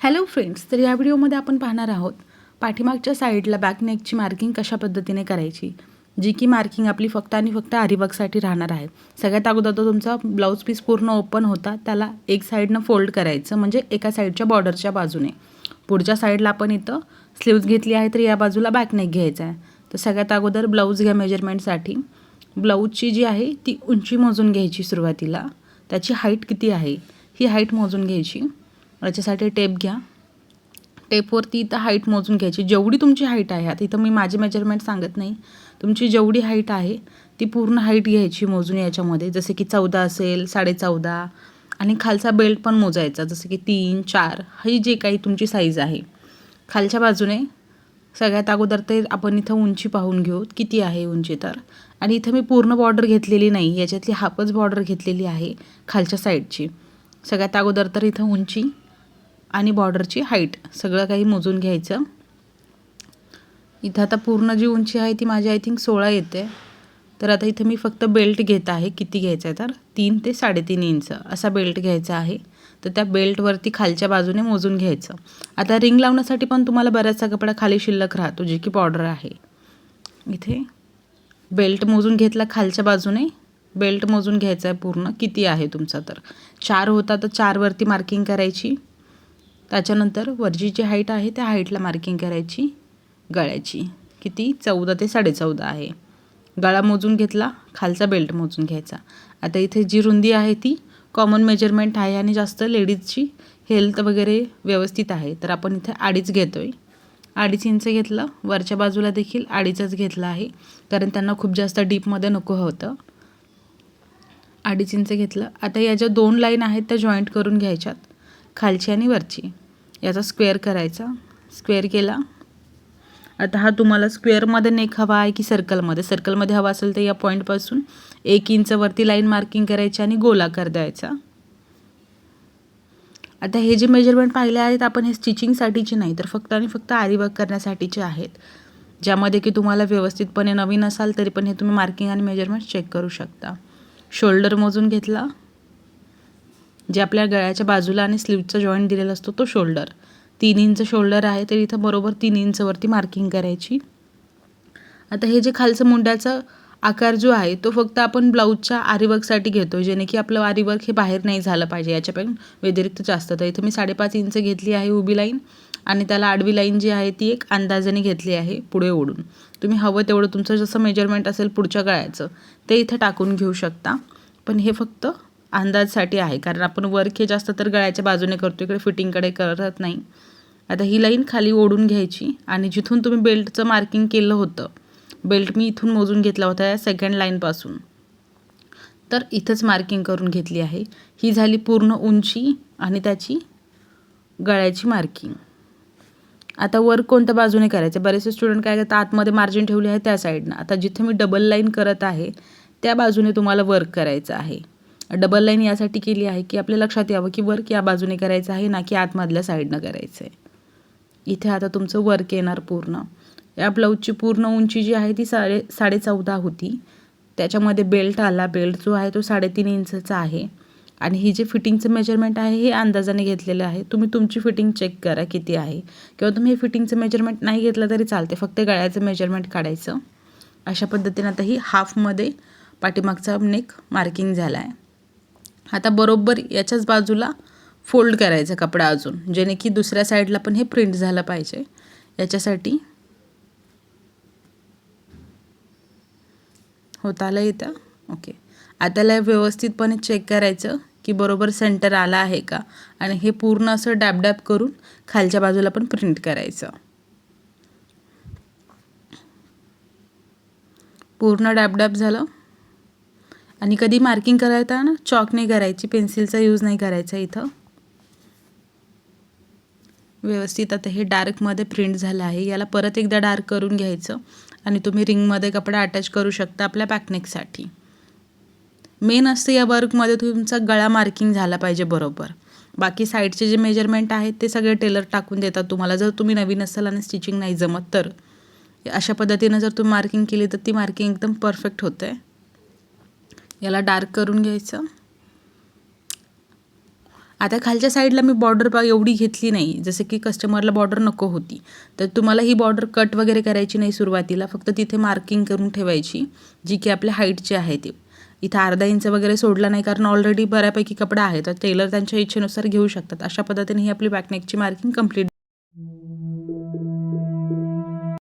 Hello friends तर या व्हिडिओमध्ये आपण पाहणार आहोत पाठीमागच्या साईडला बॅकनेकची मार्किंग कशा पद्धतीने करायची जी की मार्किंग आपली फक्त आणि फक्त आरीवर्कसाठी राहणार आहे. सगळ्यात अगोदर तो तुमचा ब्लाऊज पीस पूर्ण ओपन होता त्याला एक साईडनं फोल्ड करायचं म्हणजे एका साईडच्या बॉर्डरच्या बाजूने. पुढच्या साईडला आपण इथं स्लीव्ज घेतली आहे तर या बाजूला बॅकनेक घ्यायचा आहे. तर सगळ्यात अगोदर ब्लाऊज घ्या मेजरमेंटसाठी ब्लाऊजची जी आहे ती उंची मोजून घ्यायची सुरुवातीला. त्याची हाईट किती आहे? ही हाईट मोजून घ्यायची. याच्यासाठी टेप घ्या. टेपवरती इथं हाईट मोजून घ्यायची. जेवढी तुमची हाईट आहे आता इथं मी माझी मेजरमेंट सांगत नाही. तुमची जेवढी हाईट आहे ती पूर्ण हाईट घ्यायची मोजून याच्यामध्ये. जसे की चौदा असेल साडेचौदा आणि खालचा बेल्ट पण मोजायचा जसं की तीन चार. ही जे काही तुमची साईज आहे. खालच्या बाजूने सगळ्यात अगोदर ते आपण इथं उंची पाहून घेऊ किती आहे उंची तर. आणि इथं मी पूर्ण बॉर्डर घेतलेली नाही याच्यातली हाफच बॉर्डर घेतलेली आहे खालच्या साईडची सगळ्यात अगोदर तर इथं उंची आणि बॉर्डरची हाईट. सगळं काही मोजून घ्यायचं. इथं आता पूर्ण जी उंची आहे ती माझी आय थिंक सोळा येते. तर आता इथं मी फक्त बेल्ट घेत आहे. किती घ्यायचं आहे तर? तीन ते साडेतीन इंच. असा बेल्ट घ्यायचा आहे. तर त्या बेल्टवरती खालच्या बाजूने मोजून घ्यायचं. आता रिंग लावण्यासाठी पण तुम्हाला बऱ्याचसा कपडा खाली शिल्लक राहतो जे की बॉर्डर आहे. इथे बेल्ट मोजून घेतला खालच्या बाजूने. बेल्ट मोजून घ्यायचा आहे पूर्ण. किती आहे तुमचा तर? चार होता तर चारवरती मार्किंग करायची. त्याच्यानंतर वरची जी हाईट आहे त्या हाईटला मार्किंग करायची गळ्याची. किती? चौदा ते साडेचौदा आहे. गळा मोजून घेतला खालचा बेल्ट मोजून घ्यायचा. आता इथे जी रुंदी आहे ती कॉमन मेजरमेंट आहे आणि जास्त लेडीजची हेल्थ वगैरे व्यवस्थित आहे. तर आपण इथे अडीच घेतो आहे अडीच इंच घेतलं. वरच्या बाजूला देखील अडीचच घेतलं आहे. कारण त्यांना खूप जास्त डीपमध्ये नको होतं. अडीच इंच घेतलं. आता या ज्या दोन लाईन आहेत त्या जॉईंट करून घ्यायच्यात. खालची आणि वरची. याचा स्क्वेअर करायचा. स्क्वेअर केला. आता हा तुम्हाला स्क्वेअरमध्ये नेक हवा आहे की सर्कलमध्ये सर्कलमध्ये हवा असेल तर या पॉईंटपासून एक इंचवरती लाईन मार्किंग करायची आणि गोलाकार द्यायचा. आता हे जे मेजरमेंट पाहिले आहेत आपण हे स्टिचिंगसाठीचे नाही तर फक्त आणि फक्त आरीवर्क करण्यासाठीचे आहेत. ज्यामध्ये की तुम्हाला व्यवस्थितपणे नवीन असाल तरी पण हे तुम्ही मार्किंग आणि मेजरमेंट चेक करू शकता. शोल्डर मोजून घेतला. जे आपल्या गळ्याच्या बाजूला आणि स्लीवचा जॉईंट दिलेला असतो तो शोल्डर तीन इंच शोल्डर आहे तर इथं बरोबर तीन इंचवरती मार्किंग करायची. आता हे जे खालचं मुंड्याचा आकार जो आहे तो फक्त आपण ब्लाऊजच्या आरीवर्कसाठी घेतो जेणे की आपलं आरीवर्क हे बाहेर नाही झालं पाहिजे याच्यापेक्षा व्यतिरिक्त जास्त. तर इथं मी साडेपाच इंच घेतली आहे उभी लाईन आणि त्याला आडवी लाईन जी आहे ती एक अंदाजाने घेतली आहे पुढे ओढून. तुम्ही हवं तेवढं तुमचं जसं मेजरमेंट असेल पुढच्या गळ्याचं ते इथं टाकून घेऊ शकता. पण हे फक्त अंदाजसाठी आहे. कारण आपण वर्क हे जास्त तर गळ्याच्या बाजूने करतो इकडे फिटिंगकडे करत नाही. आता ही लाईन खाली ओढून घ्यायची आणि जिथून तुम्ही बेल्टचं मार्किंग केलं होतं बेल्ट मी इथून मोजून घेतला होता या सेकंड लाईनपासून तर इथंच मार्किंग करून घेतली आहे. ही झाली पूर्ण उंची आणि त्याची गळ्याची मार्किंग आता वर्क कोणत्या बाजूने करायचं? बरेचसे स्टुडंट काय करतात आतमध्ये मार्जिन ठेवले आहे त्या साईडनं आता जिथे मी डबल लाईन करत आहे त्या बाजूने तुम्हाला वर्क करायचं आहे. डबल लाईन यासाठी केली आहे की आपल्या लक्षात यावं की वर्क या बाजूने करायचं आहे ना की आतमधल्या साईडनं करायचं आहे इथे आता तुमचं वर्क येणार पूर्ण. या ब्लाऊजची पूर्ण उंची जी आहे ती साडे साडे चौदा होती. त्याच्यामध्ये बेल्ट आला. बेल्ट जो आहे तो साडेतीन इंचचा आहे. आणि ही जे फिटिंगचं मेजरमेंट आहे हे अंदाजाने घेतलेलं आहे. तुम्ही तुमची फिटिंग चेक करा किती आहे. किंवा तुम्ही हे फिटिंगचं मेजरमेंट नाही घेतलं तरी चालते फक्त गळ्याचं मेजरमेंट काढायचं. अशा पद्धतीने आता ही हाफमध्ये पाठीमागचा नेक मार्किंग झाला आहे आता बरोबर याच्याच बाजूला फोल्ड करायचं कपडा अजून जेणे की दुसऱ्या साईडला पण हे प्रिंट झालं पाहिजे. याच्यासाठी होत आलं इथं? ओके. आताला व्यवस्थितपणे चेक करायचं की बरोबर सेंटर आला आहे का? आणि हे पूर्ण असं डॅब करून खालच्या बाजूला पण प्रिंट करायचं. पूर्ण डॅब झालं? आणि कधी मार्किंग करायला ना चॉक नाही करायची पेन्सिलचा यूज नाही करायचा इथं. व्यवस्थित आता हे डार्कमध्ये प्रिंट झालं आहे. याला परत एकदा डार्क करून घ्यायचं आणि तुम्ही रिंगमध्ये कपडा अटॅच करू शकता आपल्या पॅकनिकसाठी मेन असतं या वर्कमध्ये तुमचा गळा मार्किंग झाला पाहिजे बरोबर. बाकी साईडचे जे मेजरमेंट आहेत ते सगळे टेलर टाकून देतात तुम्हाला. जर तुम्ही नवीन असाल आणि स्टिचिंग नाही जमत तर. अशा पद्धतीनं जर तुम्ही मार्किंग केली तर ती मार्किंग एकदम परफेक्ट होते. आहे याला डार्क करून घ्यायचं. आता खालच्या साईडला मी बॉर्डर पा एवढी घेतली नाही. जसं की कस्टमरला बॉर्डर नको होती. तर तुम्हाला ही बॉर्डर कट वगैरे करायची नाही सुरुवातीला. फक्त तिथे मार्किंग करून ठेवायची जी की आपल्या हाईटची आहे ती. इथं अर्धा इंच वगैरे सोडला नाही कारण ऑलरेडी बऱ्यापैकी कपडा आहे तर टेलर त्यांच्या इच्छेनुसार घेऊ शकतात. अशा पद्धतीने ही आपली बॅकनेकची मार्किंग कंप्लीट